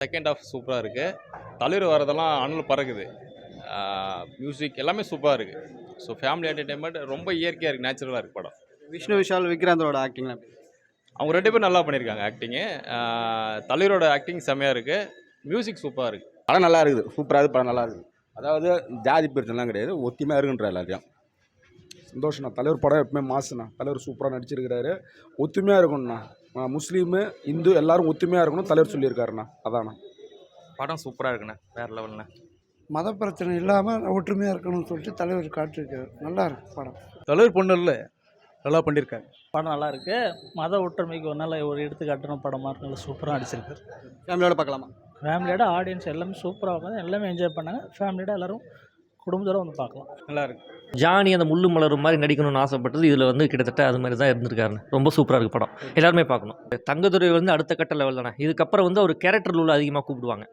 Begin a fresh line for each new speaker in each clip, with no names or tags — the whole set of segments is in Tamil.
செகண்ட் ஹாஃப் சூப்பராக இருக்குது தளிர் வரதெல்லாம் அனல் பறக்குது. மியூசிக் எல்லாமே சூப்பராக இருக்குது ஸோ ஃபேமிலி என்டர்டைன்மெண்ட் ரொம்ப இயற்கையாக இருக்குது நேச்சுரலாக இருக்குது படம்.
விஷ்ணு விஷால் விக்ராந்தோட ஆக்டிங்
அவங்க ரெண்டு பேரும் நல்லா பண்ணியிருக்காங்க ஆக்டிங்கு தளிரோட ஆக்டிங் செம்மையாக இருக்குது மியூசிக் சூப்பராக இருக்குது
படம் நல்லா இருக்குது. சூப்பராக இருக்குது படம் நல்லா இருக்குது. அதாவது ஜாதி பிரச்சனைலாம் கிடையாது. ஒத்திமையாக இருக்குன்ற எல்லாத்தையும்
சந்தோஷண்ணா தலைவர் படம் எப்பவுமே மாசுண்ணா தலைவர் சூப்பராக நடிச்சிருக்கிறாரு. ஒத்துமையாக இருக்கணும்ண்ணா ஆ, முஸ்லீமு இந்து எல்லாரும் ஒத்துமையாக இருக்கணும் தலைவர் சொல்லியிருக்காருண்ணா. அதாண்ணா.
படம் சூப்பராக இருக்குண்ணே வேறு லெவல்ண்ணே.
மத பிரச்சனை இல்லாமல் ஒற்றுமையாக இருக்கணும்னு சொல்லிட்டு தலைவர் காட்டியிருக்காரு. நல்லா இருக்கு படம்.
தலைவர் பொண்ணு இல்லை நல்லா பண்ணியிருக்காங்க
படம் நல்லா இருக்கு. மத ஒற்றுமைக்கு ஒரு நல்ல ஒரு எடுத்துக்காட்டுன படமாக இருக்கு நல்லா சூப்பராக நடிச்சிருக்காரு.
ஃபேமிலியோட பார்க்கலாமா
ஃபேமிலியோட ஆடியன்ஸ் எல்லாமே சூப்பராக உட்காந்து எல்லாமே என்ஜாய் பண்ணாங்க. ஃபேமிலியோட எல்லாரும் குடும்பத்தோட வந்து பார்க்கலாம்.
நல்லா இருக்கு
ஜானி அந்த முள்ளு மலரும் மாதிரி நடிக்கணும்னு ஆசைப்பட்டது. இதில் வந்து கிட்டத்தட்ட அது மாதிரி தான் இருந்திருக்காருண்ணே ரொம்ப சூப்பராக இருக்குது படம். எல்லாருமே பார்க்கணும். தங்கதுரை வந்து அடுத்த கட்ட லெவல் தானே. இதுக்கப்புறம் வந்து அவர் கேரக்டர் ரோல் அதிகமாக கூப்பிடுவாங்க.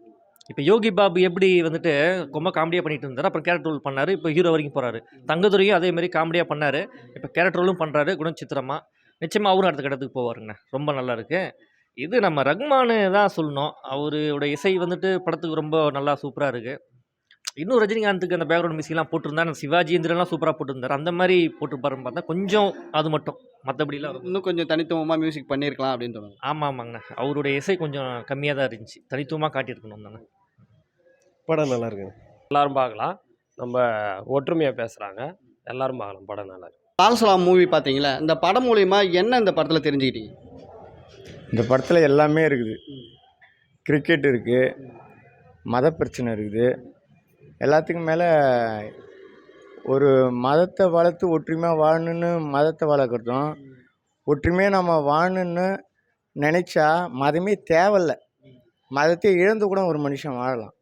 இப்போ யோகி பாபு எப்படி வந்துட்டு ரொம்ப காமெடியாக பண்ணிட்டு இருந்தார் அப்புறம் கேரக்டர் ரோல் பண்ணார் இப்போ ஹீரோ வரைக்கும் போகிறாரு தங்கதுரையும் அதே மாதிரி காமெடியாக பண்ணார். இப்போ கேரக்டர் ரோலும் பண்ணுறாரு குணச்சித்திரமா. நிச்சயமாக அவரும் அடுத்த கட்டத்துக்கு போவாருங்கண்ணே ரொம்ப நல்லா இருக்கு இது நம்ம ரஹ்மானு தான் சொல்லணும். அவரோட இசை வந்துட்டு படத்துக்கு ரொம்ப நல்லா சூப்பராக இருக்குது இன்னும் ரஜினிகாந்துக்கு அந்த பேக்ரவுண்ட் மியூசிக்லாம் போட்டிருந்தா சிவாஜி இந்திரன்லாம் சூப்பராக போட்டிருந்தார். அந்த மாதிரி போட்டிருப்பாருன்னு பார்த்தா கொஞ்சம் அது மட்டும். மற்றபடிலாம்
இன்னும் கொஞ்சம் தனித்துவமாக மியூசிக் பண்ணியிருக்கலாம் அப்படின்னு தோணுது.
ஆமாம் ஆமாங்கண்ணா அவருடைய இசை கொஞ்சம் கம்மியாக தான் இருந்துச்சு. தனித்துவமாக காட்டியிருக்கணும் தானே.
படம் நல்லா இருக்குங்க
எல்லாரும் பார்க்கலாம். நம்ம ஒற்றுமையாக பேசுகிறாங்க எல்லாரும் பார்க்கலாம். படம் நல்லா இருக்கு.
லால்சலாம் மூவி பார்த்தீங்களா? இந்த படம் மூலியமா என்ன இந்த படத்தில் தெரிஞ்சுக்கிட்டீங்க?
இந்த படத்தில் எல்லாமே இருக்குது. கிரிக்கெட் இருக்குது மத பிரச்சனை இருக்குது. எல்லாத்துக்கும் மேலே ஒரு மதத்தை வளர்த்து ஒற்றுமையாக வாழணுன்னு மதத்தை வளர்க்குறதும் ஒற்றுமையாக நம்ம வாழணுன்னு நினச்சா மதமே தேவையில்ல. மதத்தை இழந்து கூட ஒரு மனுஷன் வாழலாம்.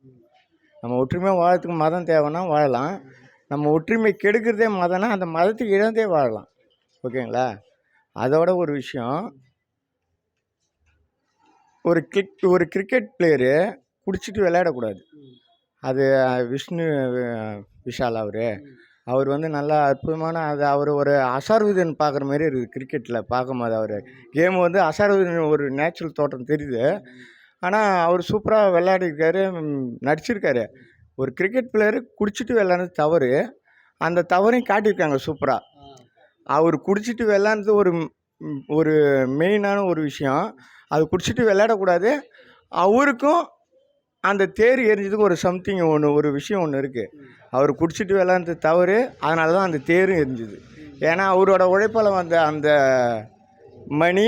நம்ம ஒற்றுமையாக வாழறதுக்கு மதம் தேவைன்னா வாழலாம். நம்ம ஒற்றுமை கெடுக்கிறதே மதம்னா அந்த மதத்தை இழந்தே வாழலாம். ஓகேங்களா? அதோட ஒரு விஷயம் ஒரு கிரிக் ஒரு கிரிக்கெட் பிளேயரு குடிச்சிட்டு விளையாடக்கூடாது. அது விஷ்ணு விஷால் அவர். அவர் வந்து நல்லா அற்புதமான அது அவர் ஒரு அசார்வுதன் பார்க்குற மாதிரி இருக்குது கிரிக்கெட்டில் பார்க்கும்போது அவர். கேம் வந்து அசார்வுதன் ஒரு நேச்சுரல் தோட்டம் தெரியுது. ஆனால் அவர் சூப்பராக விளையாடிருக்காரு நடிச்சிருக்காரு. ஒரு கிரிக்கெட் பிளேயரு குடிச்சிட்டு விளையாடுறது தவறு. அந்த தவறையும் காட்டியிருக்காங்க சூப்பராக அவர் குடிச்சிட்டு விளையாடுறது ஒரு ஒரு மெயினான ஒரு விஷயம். அது குடிச்சிட்டு விளையாடக்கூடாது. அவருக்கும் அந்த தேர் எரிஞ்சதுக்கு ஒரு சம்திங் ஒன்று ஒரு விஷயம் ஒன்று இருக்குது அவர் குடிச்சிட்டு விளையாடுறது தவறு அதனால தான் அந்த தேரும் எரிஞ்சுது. ஏன்னா அவரோட உழைப்பால் வந்த அந்த மணி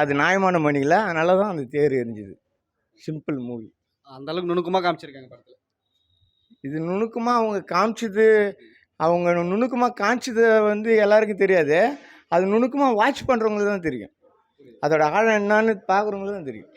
அது நியாயமான மணி இல்லை அதனால தான் அந்த தேர் எரிஞ்சுது. சிம்பிள் மூவி
அந்த அளவுக்கு நுணுக்கமாக காமிச்சிருக்காங்க படத்தில்.
இது நுணுக்கமாக அவங்க காமிச்சது அவங்க நுணுக்கமாக காமிச்சது வந்து எல்லாருக்கும் தெரியாது. அது நுணுக்கமாக வாட்ச் பண்ணுறவங்களுக்கு தான் தெரியும். அதோட ஆழம் என்னன்னு பார்க்குறவங்களுக்கு தான் தெரியும்.